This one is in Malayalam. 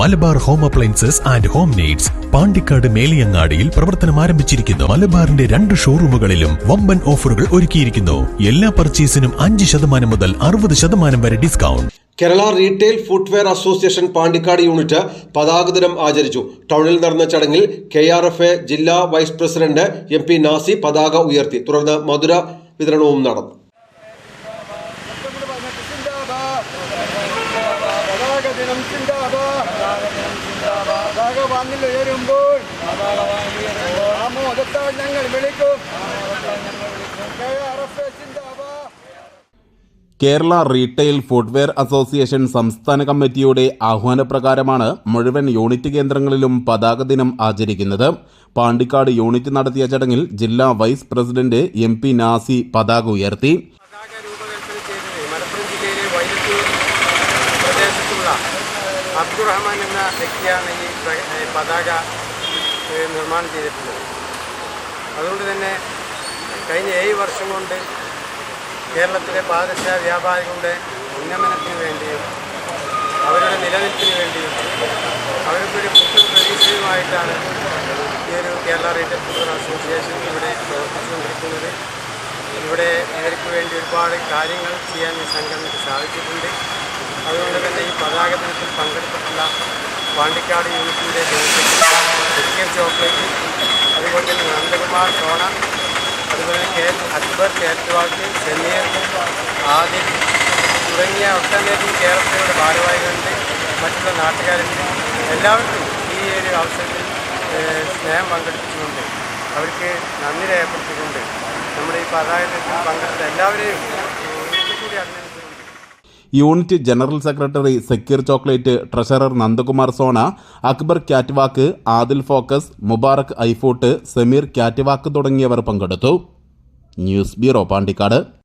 Malabar home appliances and home needs Pandikkad മേലിയങ്ങാടിയിൽ പ്രവർത്തനം ആരംഭിച്ചിരിക്കുന്നു. മലബാറിന്റെ രണ്ട് ഷോറൂമുകളിലും വമ്പൻ ഓഫറുകൾ ഒരുക്കിയിരിക്കുന്നു. എല്ലാ പർച്ചേസിനും അഞ്ച് ശതമാനം മുതൽ അറുപത് ശതമാനം വരെ discount. Kerala retail footwear association Pandikkad unit പതാക ദിനം ആചരിച്ചു. ടൗണിൽ നടന്ന ചടങ്ങിൽ കെ ആർ എഫ് എ ജില്ലാ vice president M P Nasi പതാക ഉയർത്തി. തുടർന്ന് മധുര വിതരണവും നടന്നു. പതാകദിനം പതാക വാനിൽ ഉയരുമ്പോൾ ആമോദത്താൽ ഞങ്ങൾ വിളിക്കും കേരള റീറ്റെയിൽ ഫുട്വെയർ അസോസിയേഷൻ സംസ്ഥാന കമ്മിറ്റിയുടെ ആഹ്വാനപ്രകാരമാണ് മുഴുവൻ യൂണിറ്റ് കേന്ദ്രങ്ങളിലും പതാക ദിനം ആചരിക്കുന്നത്. പാണ്ടിക്കാട് യൂണിറ്റ് നടത്തിയ ചടങ്ങിൽ ജില്ലാ വൈസ് പ്രസിഡന്റ് എം നാസി പതാക ഉയർത്തി. അബ്ദുറഹ്മാൻ എന്ന വ്യക്തിയാണ് ഈ പതാക നിർമ്മാണം ചെയ്തിട്ടുള്ളത്. അതുകൊണ്ട് തന്നെ കഴിഞ്ഞ ഏഴ് വർഷം കൊണ്ട് കേരളത്തിലെ പാദശ വ്യാപാരികളുടെ ഉന്നമനത്തിന് വേണ്ടിയും അവരുടെ നിലനിൽപ്പിന് വേണ്ടിയും അവർക്കൊരു പുത്തൻ പ്രതീക്ഷയുമായിട്ടാണ് ഈ ഒരു കേരള റീറ്റെയിൽ ഫുട്ബോൾ അസോസിയേഷൻ ഇവിടെ പ്രവർത്തിച്ചുകൊണ്ടിരിക്കുന്നത്. ഇവിടെ ഇവർക്ക് വേണ്ടി ഒരുപാട് കാര്യങ്ങൾ ചെയ്യാൻ ഈ സംഘടനയ്ക്ക് സാധിച്ചിട്ടുണ്ട്. അതുകൊണ്ട് തന്നെ ഈ പതാക ദിനത്തിൽ പങ്കെടുത്തിട്ടുള്ള പാണ്ടിക്കാട് യൂണിറ്റിന്റെ ചിക്കൻ ചോക്ലേറ്റ് അതുപോലെ തന്നെ നന്ദകുമാർ ചോണ അതുപോലെ കെ അക്ബർ കേറ്റുവാക്ക് സെമീർ ആദിൽ തുടങ്ങിയ ഒട്ടനവധി കേരളത്തിലൂടെ ഭാരവാഹികളുണ്ട് മറ്റുള്ള നാട്ടുകാരുണ്ട്. എല്ലാവർക്കും ഈ ഒരു അവസരത്തിൽ സ്നേഹം പങ്കെടുപ്പിച്ചുകൊണ്ട് അവർക്ക് നന്ദി രേഖപ്പെടുത്തിക്കൊണ്ട് നമ്മുടെ ഈ പതാകത്തിൽ പങ്കെടുത്ത എല്ലാവരെയും ഒരിക്കൽ കൂടി അഭിനന്ദിച്ചുകൊണ്ട് unit general secretary Zakir chocolate treasurer Nandakumar Sona Akbar catwalk Adil focus Mubarak ഐഫോട്ട് Sameer ക്യാറ്റ്വാക്ക് തുടങ്ങിയവർ പങ്കെടുത്തു. News bureau Pandikkad.